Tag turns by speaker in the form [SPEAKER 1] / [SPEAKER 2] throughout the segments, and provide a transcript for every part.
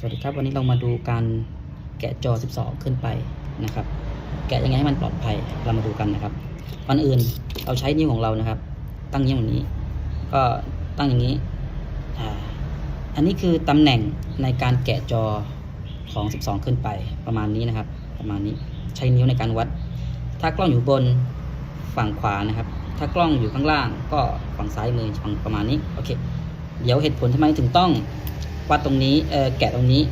[SPEAKER 1] สวัสดีครับวันนี้เรามาดูการแกะจอ 12 ขึ้นไปนะครับ แกะยังไงให้มันปลอดภัยเรามาดูกันนะครับก่อนอื่นเราใช้นิ้วของเรานะครับ ตั้งนิ้วอย่างนี้ ก็ตั้งอย่างนี้อันนี้คือตำแหน่งในการแกะจอของ 12 ขึ้นไปประมาณนี้นะครับ ประมาณนี้ใช้นิ้วในการวัด ถ้ากล้องอยู่บนฝั่งขวานะครับ ถ้ากล้องอยู่ข้างล่างก็ฝั่งซ้ายมือฝั่งประมาณนี้โอเคเดี๋ยวเหตุผลทำไมถึงต้อง วัดตรงนี้เออแกะตรงนี้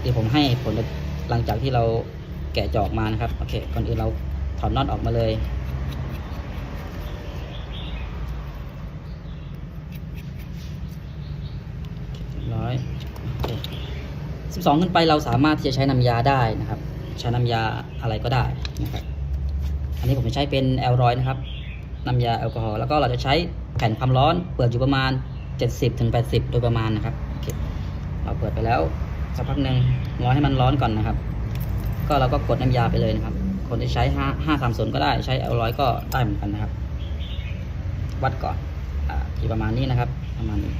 [SPEAKER 1] เดี๋ยวผมให้ผลหลังจากที่เราแกะจอกมานะครับ โอเค ก่อนอื่นเราถอดน็อตออกมาเลยร้อยสิบสองขึ้นไปเราสามารถที่จะใช้น้ำยาได้นะครับ ใช้น้ำยาอะไรก็ได้นะครับ อันนี้ผมจะใช้เป็นแอลรอยนะครับ น้ำยาแอลกอฮอล์ แล้วก็เราจะใช้แผ่นความร้อน เปิดอยู่ประมาณ 70ถึง80 โดยประมาณนะครับ โอเค เราเปิดไปแล้วสักพักหนึ่งรอให้มันร้อนก่อนนะครับ ก็เราก็กดน้ำยาไปเลยนะครับ คนที่ใช้5 5 3 0ก็ได้ใช้แอลร้อยก็ได้เหมือนกันนะครับ วัดก่อนอที่ประมาณนี้นะครับ ประมาณนี้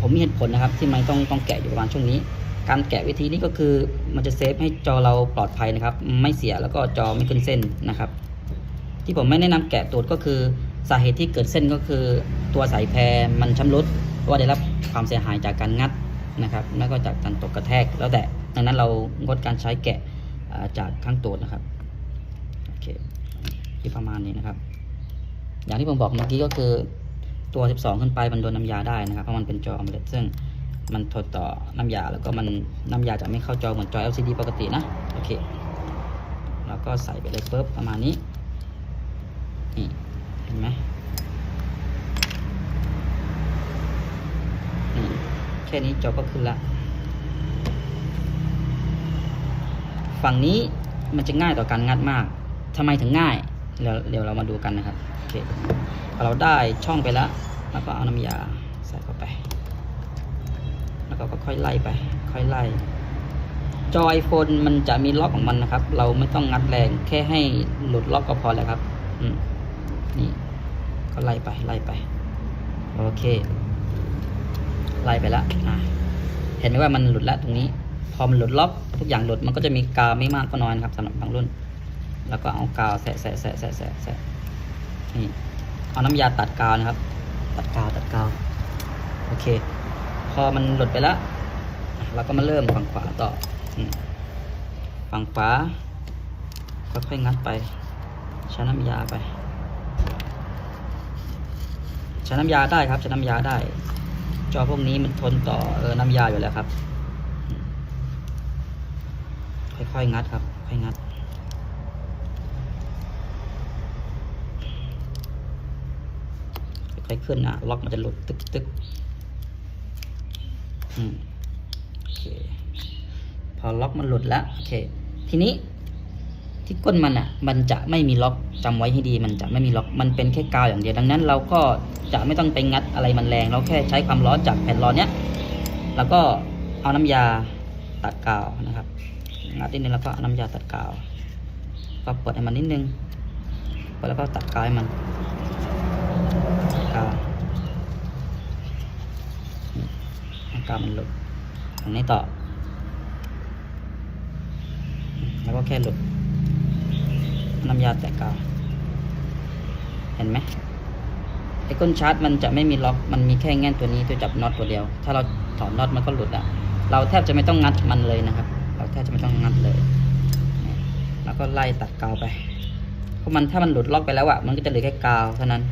[SPEAKER 1] ผมมีเหตุผลนะครับ ที่ไม่ต้องต้องแกะอยู่ประมาณช่วงนี้ การแกะวิธีนี้ก็คือมันจะเซฟให้จอเราปลอดภัยนะครับ ไม่เสียแล้วก็จอไม่ขึ้นเส้นนะครับ ที่ผมไม่แนะนำแกะตูดก็คือสาเหตุที่เกิดเส้นก็คือตัวสายแพรมันชำรุดเพราะว่าได้รับความเสียหายจากการงัด นะครับแล้วก็จากการตกกระแทกแล้วแต่ดังนั้นเรางดการใช้แกะาจากข้างตูดนะครับโอเคที่ประมาณนี้นะครับ อย่างที่ผมบอกเมื่อกี้ก็คือตัว 12 ขึ้นไปมันโดนน้ำยาได้นะครับ เพราะมันเป็นจอ AMOLED ซึ่งมันทดต่อน้ำยาแล้วก็มันน้ำยาจะไม่เข้าจอเหมือนจอ LCD ปกตินะโอเคแล้วก็ใส่ไปเลยปุ๊บประมาณนี้นี่เห็นไหมนี่แค่นี้จอก็ขึ้นละ ฝั่งนี้มันจะง่ายต่อการงัดมากทำไมถึงง่าย เดี๋ยวเดี๋ยวเรามาดูกันนะครับ โอเคพอเราได้ช่องไปแล้ว แล้วก็เอาน้ำยาใส่เข้าไป แล้วก็ค่อยไล่ไป ค่อยไล่ จอ iPhone มันจะมีล็อกของมันนะครับ เราไม่ต้องงัดแรง แค่ให้หลุดล็อกก็พอแล้วครับ อืมนี่ ก็ไล่ไป ไล่ไป โอเค ไล่ไปแล้วอะเห็นไหมว่ามันหลุดแล้วตรงนี้ พอมันหลุดล็อกทุกอย่างหลุดมันก็จะมีกาวไม่มากก็น้อยนะครับสำหรับบางรุ่น แล้วก็เอากาวแสะแสะแสะแสะแสะนี่เอาน้ำยาตัดกาวนะครับ ตัดกาวตัดกาวโอเค พอมันหลุดไปแล้วเราก็มาเริ่มฝั่งขวาต่อฝั่งขวาค่อยๆงัดไปใช้น้ำยาไป ใช้น้ำยาได้ครับใช้น้ำยาได้ จอพวกนี้มันทนต่อออน้ำยาอยู่แล้วครับ ค่อยๆงัดครับ ค่อยงัด ค่อยๆขึ้นอะล็อกมันจะหลุดตึกตึกอืมโอเค พอล็อกมันหลุดแล้ว โอเค ทีนี้ ที่ก้นมันอะ มันจะไม่มีล็อกจำไว้ให้ดี มันจะไม่มีล็อก มันเป็นแค่กาวอย่างเดียว ดังนั้น เราก็จะไม่ต้องไปงัดอะไรมันแรง เราแค่ใช้ความร้อนจากแผ่นร้อนเนี้ย แล้วก็เอาน้ำยาตัดกาวนะครับ งัดนิดนึงแล้วก็เอาน้ำยาตัดกาว ก็เปิดให้มันนิดนึงเปิดแล้วก็ตัดกาวให้มันกาวกาวมันหลุดตรงนี้ต่อ แล้วก็แค่หลุด น้ำยาแตะกาว เห็นไหมไอ้ก้นชาร์จมันจะไม่มีล็อก มันมีแค่แง่นตัวนี้ตัวจับน็อตตัวเดียว ถ้าเราถอดน็อตมันก็หลุดอะ เราแทบจะไม่ต้องงัดมันเลยนะครับ เราแทบจะไม่ต้องงัดเลย แล้วก็ไล่ตัดกาวไป เพราะมันถ้ามันหลุดล็อกไปแล้วอะ มันก็จะเหลือแค่กาวเท่านั้น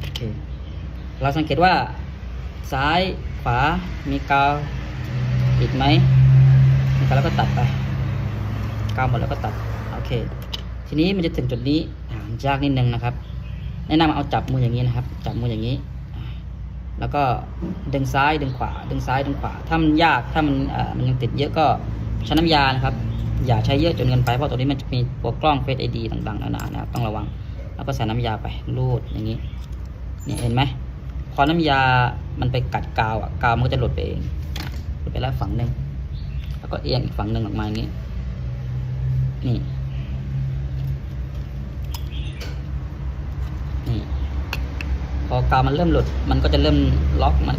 [SPEAKER 1] โอเค เราสังเกตว่าซ้ายขวามีกาวอีกไหมแล้วก็ตัดไป ก้าวหมดแล้วก็ตัดโอเค ทีนี้มันจะถึงจุดนี้ยากนิดนึงนะครับ แนะนำเอาจับมืออย่างนี้นะครับ จับมืออย่างนี้ แล้วก็ดึงซ้ายดึงขวา ดึงซ้ายดึงขวา ถ้ามันยากถ้ามันมันยังติดเยอะก็ใช้น้ำยานะครับ อย่าใช้เยอะจนเกินไปเพราะตัวนี้มันจะมีตัวกล้องเฟซไอดีต่างๆนานานะครับต้องระวัง แล้วก็ใส่น้ำยาไปรูดอย่างนี้เนี่ยเห็นไหมพอน้ำยามันไปกัดกาวอะกาวมันก็จะหลุดไปเองหลุดไปแล้วฝั่งหนึ่งแล้วก็เอียงอีกฝั่งหนึ่งออกมาอย่างนี้ นี่นี่พอกาวมันเริ่มหลุด มันก็จะเริ่มล็อกมัน